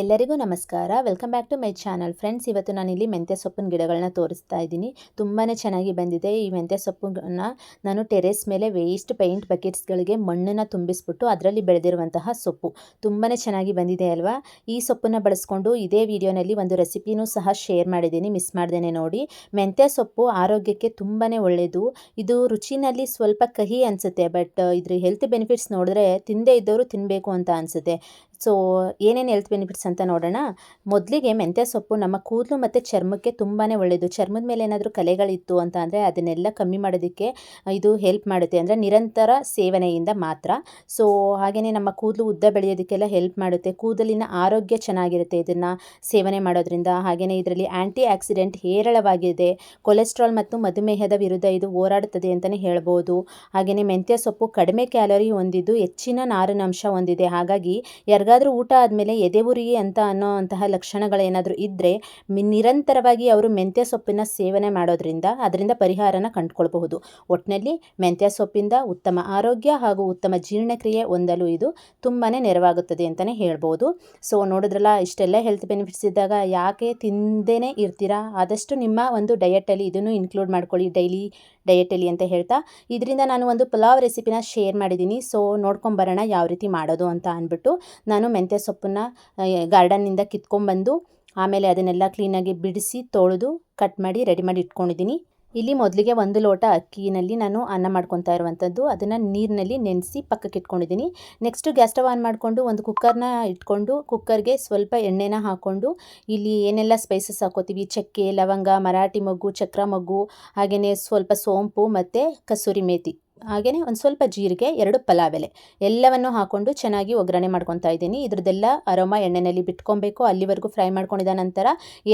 ಎಲ್ಲರಿಗೂ ನಮಸ್ಕಾರ. Welcome back to my channel friends ಇವತ್ತು ನಾನು ಇಲ್ಲಿ ಮೆಂತ್ಯ ಸೊಪ್ಪಿನ ಗಿಡಗಳನ್ನ ತೋರಿಸ್ತಾ ಇದ್ದೀನಿ. ತುಂಬಾ ಚೆನ್ನಾಗಿ ಬಂದಿದೆ. ಈ ಮೆಂತ್ಯ ಸೊಪ್ಪನ್ನು ನಾನು ಟೆರೇಸ್ ಮೇಲೆ ವೇಸ್ಟ್ ಪೇಂಟ್ ಬಕೆಟ್ಸ್ಗಳಿಗೆ ಮಣ್ಣನ್ನು ತುಂಬಿಸ್ಬಿಟ್ಟು ಅದರಲ್ಲಿ ಬೆಳೆದಿರುವಂತಹ ಸೊಪ್ಪು. ತುಂಬಾ ಚೆನ್ನಾಗಿ ಬಂದಿದೆ ಅಲ್ವಾ? ಈ ಸೊಪ್ಪನ್ನು ಬಳಸ್ಕೊಂಡು ಇದೇ ವಿಡಿಯೋನಲ್ಲಿ ಒಂದು ರೆಸಿಪಿನೂ ಸಹ ಶೇರ್ ಮಾಡಿದ್ದೀನಿ. ಮಿಸ್ ಮಾಡ್ದೇನೆ ನೋಡಿ. ಮೆಂತ್ಯ ಸೊಪ್ಪು ಆರೋಗ್ಯಕ್ಕೆ ತುಂಬಾ ಒಳ್ಳೆಯದು ಇದು ರುಚಿನಲ್ಲಿ ಸ್ವಲ್ಪ ಕಹಿ ಅನಿಸುತ್ತೆ ಬಟ್ ಇದ್ರ ಹೆಲ್ತ್ ಬೆನಿಫಿಟ್ಸ್ ನೋಡಿದ್ರೆ ತಿಂದೇ ಇದ್ದವರು ತಿನ್ನಬೇಕು ಅಂತ ಅನಿಸುತ್ತೆ. ಸೊ ಏನೇನು ಹೆಲ್ತ್ ಬೆನಿಫಿಟ್ಸ್ ಅಂತ ನೋಡೋಣ. ಮೊದಲಿಗೆ ಮೆಂತ್ಯ ಸೊಪ್ಪು ನಮ್ಮ ಕೂದಲು ಮತ್ತು ಚರ್ಮಕ್ಕೆ ತುಂಬಾ ಒಳ್ಳೆಯದು ಚರ್ಮದ ಮೇಲೆ ಏನಾದರೂ ಕಲೆಗಳಿತ್ತು ಅಂತ ಅಂದರೆ ಅದನ್ನೆಲ್ಲ ಕಮ್ಮಿ ಮಾಡೋದಕ್ಕೆ ಇದು ಹೆಲ್ಪ್ ಮಾಡುತ್ತೆ. ಅಂದರೆ ನಿರಂತರ ಸೇವನೆಯಿಂದ ಮಾತ್ರ. ಸೊ ಹಾಗೆಯೇ ನಮ್ಮ ಕೂದಲು ಉದ್ದ ಬೆಳೆಯೋದಕ್ಕೆಲ್ಲ ಹೆಲ್ಪ್ ಮಾಡುತ್ತೆ. ಕೂದಲಿನ ಆರೋಗ್ಯ ಚೆನ್ನಾಗಿರುತ್ತೆ ಇದನ್ನು ಸೇವನೆ ಮಾಡೋದ್ರಿಂದ. ಹಾಗೆಯೇ ಇದರಲ್ಲಿ ಆ್ಯಂಟಿ ಆಕ್ಸಿಡೆಂಟ್ ಹೇರಳವಾಗಿದೆ. ಕೊಲೆಸ್ಟ್ರಾಲ್ ಮತ್ತು ಮಧುಮೇಹದ ವಿರುದ್ಧ ಇದು ಹೋರಾಡುತ್ತದೆ ಅಂತಲೇ ಹೇಳ್ಬೋದು. ಹಾಗೆಯೇ ಮೆಂತ್ಯ ಸೊಪ್ಪು ಕಡಿಮೆ ಕ್ಯಾಲೋರಿ ಹೊಂದಿದ್ದು ಹೆಚ್ಚಿನ ನಾರಿನಂಶ ಹೊಂದಿದೆ. ಹಾಗಾಗಿ ಯಾರಿಗಾದ್ರೂ ಊಟ ಆದಮೇಲೆ ಎದೆ ಉರಿ ಅಂತ ಅನ್ನೋ ಅಂತಹ ಲಕ್ಷಣಗಳೇನಾದರೂ ಇದ್ದರೆ ನಿರಂತರವಾಗಿ ಅವರು ಮೆಂತ್ಯ ಸೊಪ್ಪಿನ ಸೇವನೆ ಮಾಡೋದ್ರಿಂದ ಅದರಿಂದ ಪರಿಹಾರನ ಕಂಡುಕೊಳ್ಬಹುದು. ಒಟ್ಟಿನಲ್ಲಿ ಮೆಂತ್ಯ ಸೊಪ್ಪಿಂದ ಉತ್ತಮ ಆರೋಗ್ಯ ಹಾಗೂ ಉತ್ತಮ ಜೀರ್ಣಕ್ರಿಯೆ ಹೊಂದಲು ಇದು ತುಂಬಾ ನೆರವಾಗುತ್ತದೆ ಅಂತಲೇ ಹೇಳ್ಬೋದು. ಸೊ ನೋಡಿದ್ರಲ್ಲ, ಇಷ್ಟೆಲ್ಲ ಹೆಲ್ತ್ ಬೆನಿಫಿಟ್ಸ್ ಇದ್ದಾಗ ಯಾಕೆ ತಿಂದೇ ಇರ್ತೀರಾ? ಆದಷ್ಟು ನಿಮ್ಮ ಒಂದು ಡಯಟಲ್ಲಿ ಇದನ್ನು ಇನ್ಕ್ಲೂಡ್ ಮಾಡ್ಕೊಳ್ಳಿ ಡೈಲಿ ಡಯಟಲ್ಲಿ ಅಂತ ಹೇಳ್ತಾ. ಇದರಿಂದ ನಾನು ಒಂದು ಪಲಾವ್ ರೆಸಿಪಿನ ಶೇರ್ ಮಾಡಿದ್ದೀನಿ. ಸೊ ನೋಡ್ಕೊಂಬರೋಣ ಯಾವ ರೀತಿ ಮಾಡೋದು ಅಂತ ಅಂದ್ಬಿಟ್ಟು. ನಾನು ಮೆಂತ್ಯ ಸೊಪ್ಪನ್ನು ಗಾರ್ಡನ್ನಿಂದ ಕಿತ್ಕೊಂಡ್ಬಂದು, ಆಮೇಲೆ ಅದನ್ನೆಲ್ಲ ಕ್ಲೀನಾಗಿ ಬಿಡಿಸಿ, ತೊಳೆದು, ಕಟ್ ಮಾಡಿ, ರೆಡಿ ಮಾಡಿ ಇಟ್ಕೊಂಡಿದ್ದೀನಿ. ಇಲ್ಲಿ ಮೊದಲಿಗೆ ಒಂದು ಲೋಟ ಅಕ್ಕಿನಲ್ಲಿ ನಾನು ಅನ್ನ ಮಾಡ್ಕೊತಾ ಇರುವಂಥದ್ದು. ಅದನ್ನು ನೀರಿನಲ್ಲಿ ನೆನೆಸಿ ಪಕ್ಕಕ್ಕೆ ಇಟ್ಕೊಂಡಿದ್ದೀನಿ. ನೆಕ್ಸ್ಟು ಗ್ಯಾಸ್ ಸ್ಟವ್ ಆನ್ ಮಾಡಿಕೊಂಡು ಒಂದು ಕುಕ್ಕರ್ನ ಇಟ್ಕೊಂಡು ಕುಕ್ಕರ್ಗೆ ಸ್ವಲ್ಪ ಎಣ್ಣೆನ ಹಾಕ್ಕೊಂಡು ಇಲ್ಲಿ ಏನೆಲ್ಲ ಸ್ಪೈಸಸ್ ಹಾಕೋತೀವಿ? ಚಕ್ಕೆ, ಲವಂಗ, ಮರಾಠಿ ಮೊಗ್ಗು, ಚಕ್ರ ಮಗ್ಗು ಹಾಗೆಯೇ ಸ್ವಲ್ಪ ಸೋಂಪು ಮತ್ತು ಕಸೂರಿ ಮೇಥಿ ಹಾಗೆಯೇ ಒಂದು ಸ್ವಲ್ಪ ಜೀರಿಗೆ, ಎರಡು ಪಲಾವ್ ಎಲೆ ಎಲ್ಲವನ್ನು ಹಾಕ್ಕೊಂಡು ಚೆನ್ನಾಗಿ ಒಗ್ಗರಣೆ ಮಾಡ್ಕೊತಾ ಇದ್ದೀನಿ. ಇದ್ರದ್ದೆಲ್ಲ ಅರೋಮ ಎಣ್ಣೆಯಲ್ಲಿ ಬಿಟ್ಕೊಬೇಕು. ಅಲ್ಲಿವರೆಗೂ ಫ್ರೈ ಮಾಡ್ಕೊಂಡಿದ ನಂತರ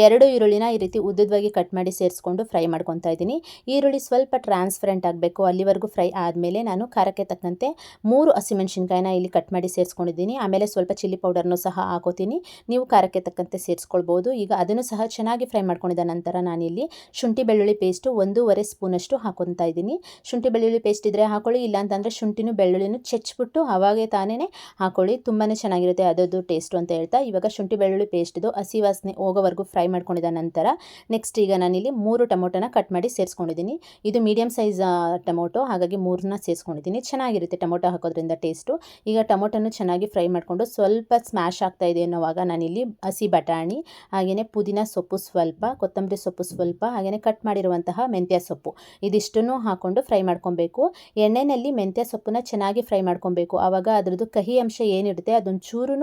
ಎರಡು ಈರುಳ್ಳಿನ ಈ ರೀತಿ ಉದ್ದವಾಗಿ ಕಟ್ ಮಾಡಿ ಸೇರಿಸ್ಕೊಂಡು ಫ್ರೈ ಮಾಡ್ಕೊತಾ ಇದ್ದೀನಿ. ಈರುಳ್ಳಿ ಸ್ವಲ್ಪ ಟ್ರಾನ್ಸ್ಪರೆಂಟ್ ಆಗಬೇಕು. ಅಲ್ಲಿವರೆಗೂ ಫ್ರೈ ಆದಮೇಲೆ ನಾನು ಖಾರಕ್ಕೆ ತಕ್ಕಂತೆ ಮೂರು ಹಸಿಮೆಣಸಿನ್ಕಾಯಿನ ಇಲ್ಲಿ ಕಟ್ ಮಾಡಿ ಸೇರಿಸ್ಕೊಂಡಿದ್ದೀನಿ. ಆಮೇಲೆ ಸ್ವಲ್ಪ ಚಿಲ್ಲಿ ಪೌಡರ್ನು ಸಹ ಹಾಕೋತೀನಿ. ನೀವು ಖಾರಕ್ಕೆ ತಕ್ಕಂತೆ ಸೇರಿಸ್ಕೊಳ್ಬೋದು. ಈಗ ಅದನ್ನು ಸಹ ಚೆನ್ನಾಗಿ ಫ್ರೈ ಮಾಡ್ಕೊಂಡಿದ ನಂತರ ನಾನಿಲ್ಲಿ ಶುಂಠಿ ಬೆಳ್ಳುಳ್ಳಿ ಪೇಸ್ಟು ಒಂದೂವರೆ ಸ್ಪೂನಷ್ಟು ಹಾಕೊತಾ ಇದ್ದೀನಿ. ಶುಂಠಿ ಬೆಳ್ಳುಳ್ಳಿ ಪೇಸ್ಟ್ ಇದ್ದರೆ ಹಾಕೊಳ್ಳಿ ಇಲ್ಲ ಅಂತಂದರೆ ಶುಂಠಿನೂ ಬೆಳ್ಳುಳ್ಳಿನೂ ಚೆಚ್ಚಿಬಿಟ್ಟು ಅವಾಗೆ ತಾನೇ ಹಾಕೊಳ್ಳಿ ತುಂಬಾ ಚೆನ್ನಾಗಿರುತ್ತೆ, ಅದರದ್ದು ಟೇಸ್ಟು ಅಂತ ಹೇಳ್ತಾ. ಇವಾಗ ಶುಂಠಿ, ಬೆಳ್ಳುಳ್ಳಿ ಪೇಸ್ಟ್ದು ಹಸಿ ವಾಸನೆ ಹೋಗೋವರೆಗೂ ಫ್ರೈ ಮಾಡ್ಕೊಂಡಿದ ನಂತರ ನೆಕ್ಸ್ಟ್ ಈಗ ನಾನಿಲ್ಲಿ ಮೂರು ಟೊಮೊಟೊನ ಕಟ್ ಮಾಡಿ ಸೇರಿಸ್ಕೊಂಡಿದ್ದೀನಿ. ಇದು ಮೀಡಿಯಮ್ ಸೈಜ್ ಟೊಮೊಟೊ, ಹಾಗಾಗಿ ಮೂರನ್ನ ಸೇರಿಸ್ಕೊಂಡಿದ್ದೀನಿ. ಚೆನ್ನಾಗಿರುತ್ತೆ ಟೊಮೊಟೊ ಹಾಕೋದ್ರಿಂದ ಟೇಸ್ಟು ಈಗ ಟೊಮೊಟೊನು ಚೆನ್ನಾಗಿ ಫ್ರೈ ಮಾಡಿಕೊಂಡು ಸ್ವಲ್ಪ ಸ್ಮ್ಯಾಶ್ ಆಗ್ತಾ ಇದೆ ಅನ್ನೋವಾಗ ನಾನಿಲ್ಲಿ ಹಸಿ ಬಟಾಣಿ ಹಾಗೆಯೇ ಪುದೀನ ಸೊಪ್ಪು ಸ್ವಲ್ಪ, ಕೊತ್ತಂಬರಿ ಸೊಪ್ಪು ಸ್ವಲ್ಪ ಹಾಗೆಯೇ ಕಟ್ ಮಾಡಿರುವಂತಹ ಮೆಂತ್ಯ ಸೊಪ್ಪು. ಇದಿಷ್ಟನ್ನು ಹಾಕ್ಕೊಂಡು ಫ್ರೈ ಮಾಡ್ಕೊಬೇಕು. ಎಣ್ಣೆಯಲ್ಲಿ ಮೆಂತ್ಯ ಸೊಪ್ಪನ್ನ ಚೆನ್ನಾಗಿ ಫ್ರೈ ಮಾಡ್ಕೊಬೇಕು. ಆವಾಗ ಅದರದ್ದು ಕಹಿ ಅಂಶ ಏನಿರುತ್ತೆ ಅದೊಂದು ಚೂರು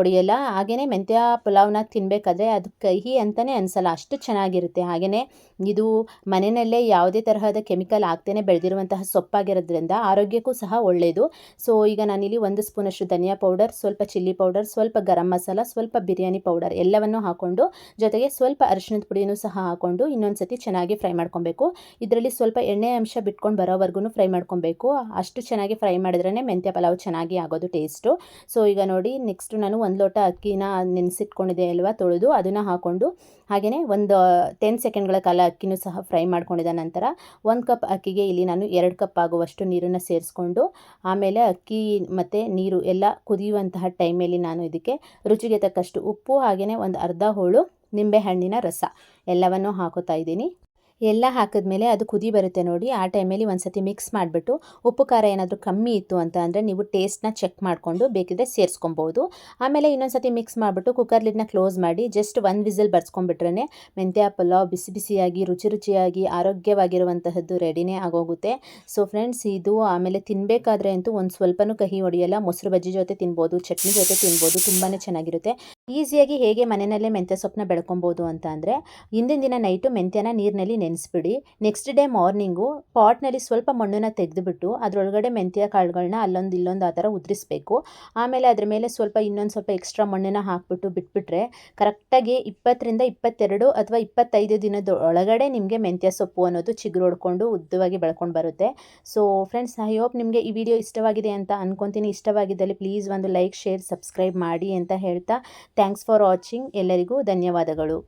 ಒಡೆಯಲ್ಲ. ಹಾಗೆಯೇ ಮೆಂತ್ಯ ಪುಲಾವ್ನ ತಿನ್ನಬೇಕಾದ್ರೆ ಅದು ಕಹಿ ಅಂತಲೇ ಅನಿಸಲ್ಲ. ಅಷ್ಟು ಚೆನ್ನಾಗಿರುತ್ತೆ. ಹಾಗೆಯೇ ಇದು ಮನೆಯಲ್ಲೇ ಯಾವುದೇ ತರಹದ ಕೆಮಿಕಲ್ ಆಗ್ತೇನೆ ಬೆಳೆದಿರುವಂತಹ ಸೊಪ್ಪಾಗಿರೋದ್ರಿಂದ ಆರೋಗ್ಯಕ್ಕೂ ಸಹ ಒಳ್ಳೆಯದು ಸೊ, ಈಗ ನಾನಿಲ್ಲಿ ಒಂದು ಸ್ಪೂನಷ್ಟು ಧನಿಯಾ ಪೌಡರ್, ಸ್ವಲ್ಪ ಚಿಲ್ಲಿ ಪೌಡರ್, ಸ್ವಲ್ಪ ಗರಂ ಮಸಾಲ, ಸ್ವಲ್ಪ ಬಿರಿಯಾನಿ ಪೌಡರ್ ಎಲ್ಲವನ್ನು ಹಾಕ್ಕೊಂಡು ಜೊತೆಗೆ ಸ್ವಲ್ಪ ಅರಿಶಿಣದ ಪುಡಿಯನ್ನು ಸಹ ಹಾಕ್ಕೊಂಡು ಇನ್ನೊಂದು ಸತಿ ಚೆನ್ನಾಗಿ ಫ್ರೈ ಮಾಡ್ಕೊಬೇಕು. ಇದರಲ್ಲಿ ಸ್ವಲ್ಪ ಎಣ್ಣೆ ಅಂಶ ಬಿಟ್ಕೊಂಡು ಬರೋವರೆಗೂ ಫ್ರೈ ಮಾಡ್ಕೊಬೇಕು. ಅಷ್ಟು ಚೆನ್ನಾಗಿ ಫ್ರೈ ಮಾಡಿದ್ರೇ ಮೆಂತ್ಯ ಪಲಾವ್ ಚೆನ್ನಾಗಿ ಆಗೋದು ಟೇಸ್ಟು. ಸೊ ಈಗ ನೋಡಿ ನೆಕ್ಸ್ಟು ನಾನು ಒಂದು ಲೋಟ ಅಕ್ಕಿನ ನೆನೆಸಿಟ್ಕೊಂಡಿದ್ದೆ ಅಲ್ವಾ, ತೊಳೆದು ಅದನ್ನು ಹಾಕ್ಕೊಂಡು ಹಾಗೆಯೇ ಒಂದು ಟೆನ್ ಸೆಕೆಂಡ್ಗಳ ಕಾಲ ಅಕ್ಕಿನೂ ಸಹ ಫ್ರೈ ಮಾಡ್ಕೊಂಡಿದ ನಂತರ, ಒಂದು ಕಪ್ ಅಕ್ಕಿಗೆ ಇಲ್ಲಿ ನಾನು ಎರಡು ಕಪ್ ಆಗುವಷ್ಟು ನೀರನ್ನು ಸೇರಿಸ್ಕೊಂಡು, ಆಮೇಲೆ ಅಕ್ಕಿ ಮತ್ತು ನೀರು ಎಲ್ಲ ಕುದಿಯುವಂತಹ ಟೈಮಲ್ಲಿ ನಾನು ಇದಕ್ಕೆ ರುಚಿಗೆ ತಕ್ಕಷ್ಟು ಉಪ್ಪು ಹಾಗೆಯೇ ಒಂದು ಅರ್ಧ ಹೋಳು ನಿಂಬೆಹಣ್ಣಿನ ರಸ ಎಲ್ಲವನ್ನು ಹಾಕೋತಾ ಇದ್ದೀನಿ. ಎಲ್ಲ ಹಾಕಿದ್ಮೇಲೆ ಅದು ಕುದಿ ಬರುತ್ತೆ ನೋಡಿ. ಆ ಟೈಮಲ್ಲಿ ಒಂದು ಸತಿ ಮಿಕ್ಸ್ ಮಾಡಿಬಿಟ್ಟು ಉಪ್ಪು ಖಾರ ಏನಾದರೂ ಕಮ್ಮಿ ಇತ್ತು ಅಂತ ಅಂದರೆ ನೀವು ಟೇಸ್ಟ್ನ ಚೆಕ್ ಮಾಡಿಕೊಂಡು ಬೇಕಿದ್ರೆ ಸೇರಿಸ್ಕೊಬೋದು. ಆಮೇಲೆ ಇನ್ನೊಂದು ಸತಿ ಮಿಕ್ಸ್ ಮಾಡಿಬಿಟ್ಟು ಕುಕ್ಕರ್ ಲಿಡ್ನ ಕ್ಲೋಸ್ ಮಾಡಿ ಜಸ್ಟ್ ಒಂದು ವಿಸಿಲ್ ಬರ್ಸ್ಕೊಂಡ್ಬಿಟ್ರೆ ಮೆಂತ್ಯ ಪಲಾವ್ ಬಿಸಿ ಬಿಸಿಯಾಗಿ ರುಚಿ ರುಚಿಯಾಗಿ ಆರೋಗ್ಯವಾಗಿರುವಂತಹದ್ದು ರೆಡಿನೇ ಆಗೋಗುತ್ತೆ. ಸೊ ಫ್ರೆಂಡ್ಸ್, ಇದು ಆಮೇಲೆ ತಿನ್ನಬೇಕಾದ್ರೆ ಅಂತೂ ಒಂದು ಸ್ವಲ್ಪನೂ ಕಹಿ ಹೊಡೆಯಲ್ಲ. ಮೊಸರು ಬಜ್ಜಿ ಜೊತೆ ತಿನ್ಬೋದು, ಚಟ್ನಿ ಜೊತೆ ತಿನ್ಬೋದು ತುಂಬಾ ಚೆನ್ನಾಗಿರುತ್ತೆ. ಈಸಿಯಾಗಿ ಹೇಗೆ ಮನೆಯಲ್ಲೇ ಮೆಂತ್ಯ ಸೊಪ್ಪನ್ನ ಬೆಳ್ಕೊಬೋದು ಅಂತ ಅಂದರೆ, ಹಿಂದಿನ ದಿನ ನೈಟು ಮೆಂತ್ಯನ ನೀರಿನಲ್ಲಿ ನೆನೆಸ್ಬಿಡಿ. ನೆಕ್ಸ್ಟ್ ಡೇ ಮಾರ್ನಿಂಗು ಪಾಟ್ನಲ್ಲಿ ಸ್ವಲ್ಪ ಮಣ್ಣನ್ನು ತೆಗೆದುಬಿಟ್ಟು, ಅದರೊಳಗಡೆ ಮೆಂತ್ಯ ಕಾಳುಗಳನ್ನ ಅಲ್ಲೊಂದು ಇಲ್ಲೊಂದು ಆ ಥರ ಉದುರಿಸ್ಬೇಕು. ಆಮೇಲೆ ಅದ್ರ ಮೇಲೆ ಸ್ವಲ್ಪ ಇನ್ನೊಂದು ಸ್ವಲ್ಪ ಎಕ್ಸ್ಟ್ರಾ ಮಣ್ಣನ್ನು ಹಾಕ್ಬಿಟ್ಟು ಬಿಟ್ಬಿಟ್ರೆ ಕರೆಕ್ಟಾಗಿ ಇಪ್ಪತ್ತರಿಂದ ಇಪ್ಪತ್ತೆರಡು ಅಥವಾ ಇಪ್ಪತ್ತೈದು ದಿನದ ಒಳಗಡೆ ನಿಮಗೆ ಮೆಂತ್ಯ ಸೊಪ್ಪು ಅನ್ನೋದು ಚಿಗುರು ಹೊಡ್ಕೊಂಡು ಉದ್ದವಾಗಿ ಬೆಳ್ಕೊಂಡು ಬರುತ್ತೆ. ಸೊ ಫ್ರೆಂಡ್ಸ್ ಐ ಹೋಪ್ ನಿಮಗೆ ಈ ವಿಡಿಯೋ ಇಷ್ಟವಾಗಿದೆ ಅಂತ ಅನ್ಕೊತೀನಿ. ಇಷ್ಟವಾಗಿದ್ದಲ್ಲಿ ಪ್ಲೀಸ್ ಒಂದು ಲೈಕ್ ಶೇರ್ ಸಬ್ಸ್ಕ್ರೈಬ್ ಮಾಡಿ ಅಂತ ಹೇಳ್ತಾ ಥ್ಯಾಂಕ್ಸ್ ಫಾರ್ ವಾಚಿಂಗ್ ಎಲ್ಲರಿಗೂ ಧನ್ಯವಾದಗಳು.